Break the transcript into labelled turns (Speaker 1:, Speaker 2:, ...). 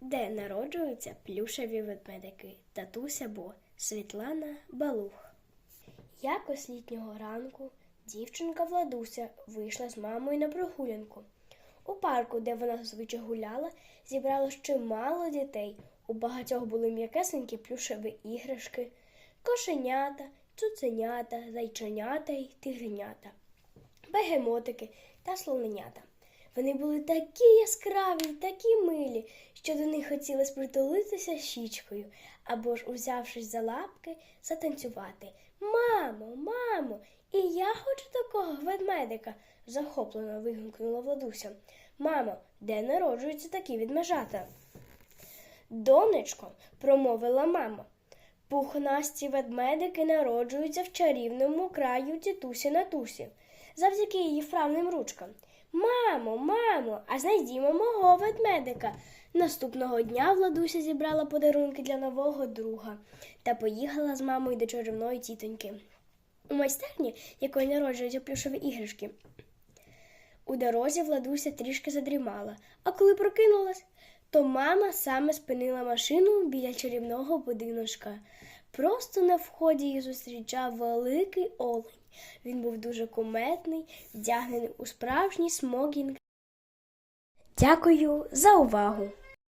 Speaker 1: де народжуються плюшеві ведмедики татуся Бо Світлана Балух. Якось літнього ранку дівчинка Владуся вийшла з мамою на прогулянку. У парку, де вона зазвичай гуляла, зібралось чимало дітей. У багатьох були м'якесенькі плюшеві іграшки, кошенята, цуценята, зайченята й тигренята, бегемотики та слоненята. Вони були такі яскраві, такі милі, що до них хотілося притулитися щічкою або ж, узявшись за лапки, затанцювати. Мамо, мамо, і я хочу такого ведмедика, захоплено вигукнула Владуся. Мамо, де народжуються такі відмежата? Донечко, промовила мама. Пухнасті ведмедики народжуються в чарівному краю тітусі Натусі, завдяки її вправним ручкам. Мамо, мамо, а знайдімо мого ведмедика. Наступного дня Владуся зібрала подарунки для нового друга та поїхала з мамою до чарівної тітоньки. У майстерні, якої народжуються плюшові іграшки, у дорозі Владуся трішки задрімала, а коли прокинулась, то мама саме спинила машину біля чарівного будиночка. Просто на вході їх зустрічав великий олень. Він був дуже куметний, вдягнений у справжній смокінг. Дякую за увагу!